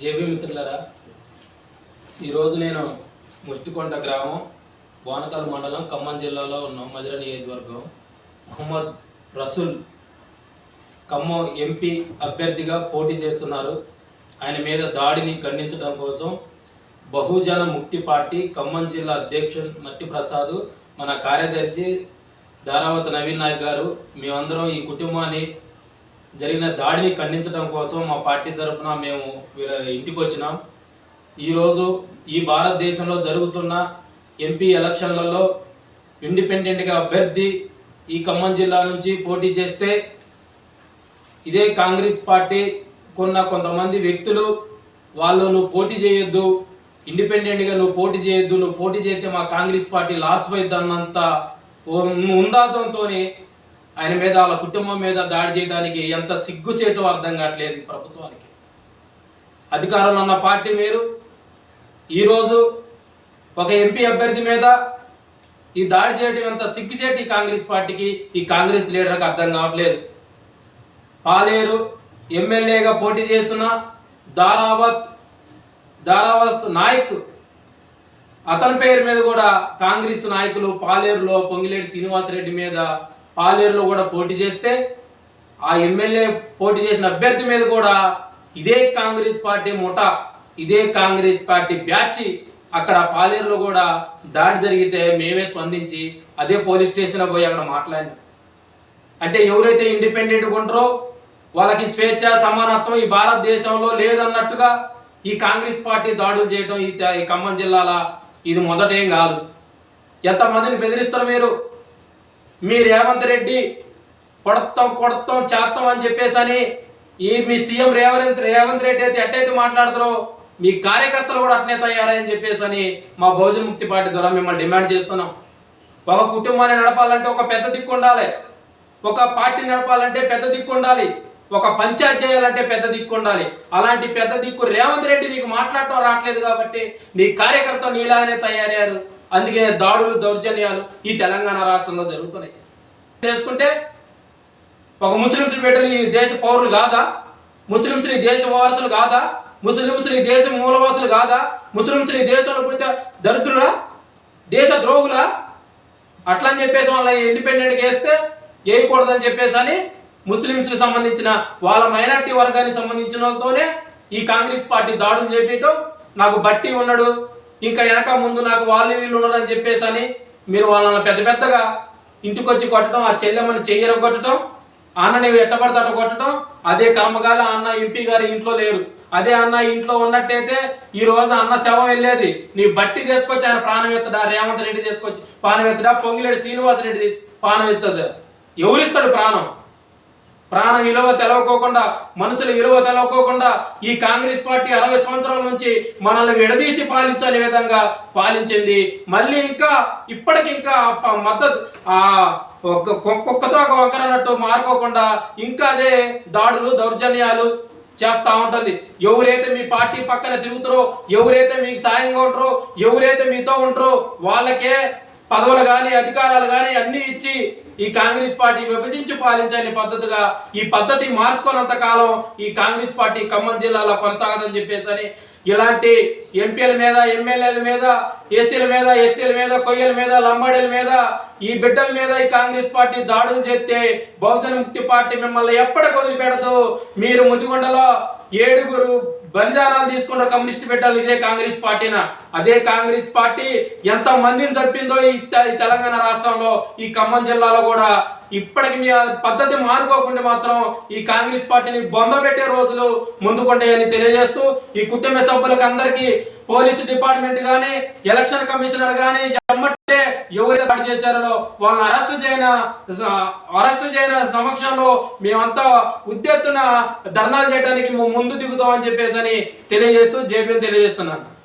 JB మిత్రులరా ఈరోజు నేను ముష్టికొండ గ్రామం బోనకల్ మండలం ఖమ్మం జిల్లాలో ఉన్నాం మధుర నియోజకవర్గం. మహమ్మద్ రసూల్ ఖమ్మం ఎంపీ అభ్యర్థిగా పోటీ చేస్తున్నారు. ఆయన మీద దాడిని ఖండించడం కోసం బహుజన ముక్తి పార్టీ ఖమ్మం జిల్లా అధ్యక్షుడు మట్టి ప్రసాద్ మన కార్యదర్శి ధారావత నవీన్ నాయక్ గారు మేమందరం ఈ కుటుంబాన్ని జరిగిన దాడిని ఖండించడం కోసం మా పార్టీ తరఫున మేము వీళ్ళ ఇంటికి వచ్చినాం. ఈరోజు ఈ భారతదేశంలో జరుగుతున్న ఎంపీ ఎలక్షన్లలో ఇండిపెండెంట్గా అభ్యర్థి ఈ ఖమ్మం జిల్లా నుంచి పోటీ చేస్తే ఇదే కాంగ్రెస్ పార్టీ కొన్న కొంతమంది వ్యక్తులు వాళ్ళు నువ్వు పోటీ చేయొద్దు ఇండిపెండెంట్గా నువ్వు పోటీ చేయొద్దు నువ్వు పోటీ చేస్తే మా కాంగ్రెస్ పార్టీ లాస్ పోయిద్ది అన్నంత ఉందాతంతో ఆయన మీద వాళ్ళ కుటుంబం మీద దాడి చేయడానికి ఎంత సిగ్గుసేటో అర్థం కావట్లేదు ప్రభుత్వానికి. అధికారంలో ఉన్న పార్టీ మీరు ఈరోజు ఒక ఎంపీ అభ్యర్థి మీద ఈ దాడి చేయడం ఎంత సిగ్గుసేటి కాంగ్రెస్ పార్టీకి ఈ కాంగ్రెస్ లీడర్కి అర్థం కావట్లేదు. పాలేరు ఎమ్మెల్యేగా పోటీ చేస్తున్న దారావత్ దారావత్ నాయక్ అతని పేరు మీద కూడా కాంగ్రెస్ నాయకులు పాలేరులో పొంగిలేటి శ్రీనివాసరెడ్డి మీద పాలేరులో కూడా పోటీ చేస్తే ఆ ఎమ్మెల్యే పోటీ చేసిన అభ్యర్థి మీద కూడా ఇదే కాంగ్రెస్ పార్టీ ముఠ ఇదే కాంగ్రెస్ పార్టీ బ్యాచ్ అక్కడ పాలేరులో కూడా దాడి జరిగితే మేమే స్పందించి అదే పోలీస్ స్టేషన్ పోయి అక్కడ మాట్లాడినాం. అంటే ఎవరైతే ఇండిపెండెంట్గా ఉంటారో వాళ్ళకి స్వేచ్ఛ సమానత్వం ఈ భారతదేశంలో లేదన్నట్టుగా ఈ కాంగ్రెస్ పార్టీ దాడులు చేయడం ఈ ఖమ్మం జిల్లాల ఇది మొదటేం కాదు. ఎంతమందిని బెదిరిస్తారు మీరు? మీ రేవంత్ రెడ్డి కొడతాం కొడతాం చేస్తాం అని చెప్పేసి అని ఈ మీ సీఎం రేవంత్ రేవంత్ రెడ్డి అయితే ఎట్టయితే మాట్లాడతారో మీ కార్యకర్తలు కూడా అట్నే తయారని చెప్పేసి అని మా బహుజన్ ముక్తి పార్టీ ద్వారా మిమ్మల్ని డిమాండ్ చేస్తున్నాం. ఒక కుటుంబాన్ని నడపాలంటే ఒక పెద్ద దిక్కు ఉండాలి. ఒక పార్టీ నడపాలంటే పెద్ద దిక్కు ఉండాలి. ఒక పంచాయత్ చేయాలంటే పెద్ద దిక్కు ఉండాలి. అలాంటి పెద్ద దిక్కు రేవంత్ రెడ్డి నీకు మాట్లాడటం రావట్లేదు కాబట్టి నీ కార్యకర్త నీలానే తయారయ్యారు. అందుకే దాడులు దౌర్జన్యాలు ఈ తెలంగాణ రాష్ట్రంలో జరుగుతున్నాయి. చేసుకుంటే ఒక ముస్లింస్ బిడ్డలు ఈ దేశ పౌరులు కాదా? ముస్లింస్ ఈ దేశ వారసులు కాదా? ముస్లింస్ ఈ దేశ మూలవాసులు కాదా? ముస్లింస్ ఈ దేశంలో పుడితే దరిద్రులా దేశ ద్రోహులా అట్లా అని చెప్పేసి వాళ్ళ ఇండిపెండెంట్గా వేస్తే వేయకూడదని చెప్పేసి అని ముస్లింస్కి సంబంధించిన వాళ్ళ మైనార్టీ వర్గానికి సంబంధించిన వాళ్ళతోనే ఈ కాంగ్రెస్ పార్టీ దాడులు చేపించడం నాకు బట్టి ఉన్నాడు. ఇంకా వెనక ముందు నాకు వాళ్ళు వీళ్ళు ఉన్నారని చెప్పేసి అని మీరు వాళ్ళని పెద్ద పెద్దగా ఇంటికొచ్చి కొట్టడం ఆ చెల్లెమ్మని చెయ్యర కొట్టడం అన్న నీవు ఎట్టబడితే అట్ట కొట్టడం అదే కర్మకాల అన్న ఎంపీ గారు ఇంట్లో లేరు. అదే అన్న ఇంట్లో ఉన్నట్టయితే ఈ రోజు అన్న శవం వెళ్ళేది. నీ బట్టి తీసుకొచ్చి ఆయన ప్రాణం ఎత్తడా? రేవంత్ రెడ్డి తీసుకొచ్చి. ప్రాణం ఎత్తడా? పొంగిలేడు శ్రీనివాసరెడ్డి తెచ్చి ప్రాణం ఎత్తదు. ఎవరిస్తాడు ప్రాణం? ప్రాణం విలువ తెలవకోకుండా మనుషుల విలువ తెలవకోకుండా ఈ కాంగ్రెస్ పార్టీ అరవై సంవత్సరాల నుంచి మనల్ని విడదీసి పాలించని విధంగా పాలించింది. మళ్ళీ ఇంకా ఇప్పటికి ఇంకా మద్దతు ఆ కుక్కతో ఒక వంకరన్నట్టు మారుకోకుండా ఇంకా అదే దాడులు దౌర్జన్యాలు చేస్తూ ఉంటుంది. ఎవరైతే మీ పార్టీ పక్కన తిరుగుతారో ఎవరైతే మీకు సాయంగా ఉంటారో ఎవరైతే మీతో ఉంటారో వాళ్ళకే పదవులు కానీ అధికారాలు కానీ అన్ని ఇచ్చి ఈ కాంగ్రెస్ పార్టీ విభజించి పాలించని పద్ధతిగా ఈ పద్ధతి మార్చుకున్నంత కాలం ఈ కాంగ్రెస్ పార్టీ ఖమ్మం జిల్లాలో కొనసాగదని చెప్పేసి ఇలాంటి ఎంపీల మీద ఎమ్మెల్యేల మీద ఏసీల మీద ఎస్టీల మీద కొయ్యల మీద లంబాడీల మీద ఈ బిడ్డల మీద ఈ కాంగ్రెస్ పార్టీ దాడులు చేస్తే బహుజన ముక్తి పార్టీ మిమ్మల్ని ఎప్పటికి వదిలిపెడదు. మీరు ముదిగొండలో ఏడుగురు బలిదానాలు తీసుకున్న కమ్యూనిస్ట్ పెట్టాలి ఇదే కాంగ్రెస్ పార్టీనా. అదే కాంగ్రెస్ పార్టీ ఎంత మందిని చంపిందో ఈ తెలంగాణ రాష్ట్రంలో ఈ ఖమ్మం జిల్లాలో కూడా. ఇప్పటికి మీ పద్ధతి మారుకోకుండా మాత్రం ఈ కాంగ్రెస్ పార్టీని బొందబెట్టే రోజులు ముందుకుంటాయని తెలియజేస్తూ ఈ కుటుంబ సభ్యులకు అందరికీ పోలీసు డిపార్ట్మెంట్ కానీ ఎలక్షన్ కమిషనర్ కానీ ఎమ్మటే ఎవరైతే దాడి చేశారో వాళ్ళని అరెస్ట్ చేయన అరెస్ట్ చేయన సమక్షంలో మేమంతా ఉద్దెత్తున ధర్నాలు చేయడానికి ముందు దిగుతామని చెప్పేసి తెలియజేస్తూ జేపీ తెలియజేస్తున్నాను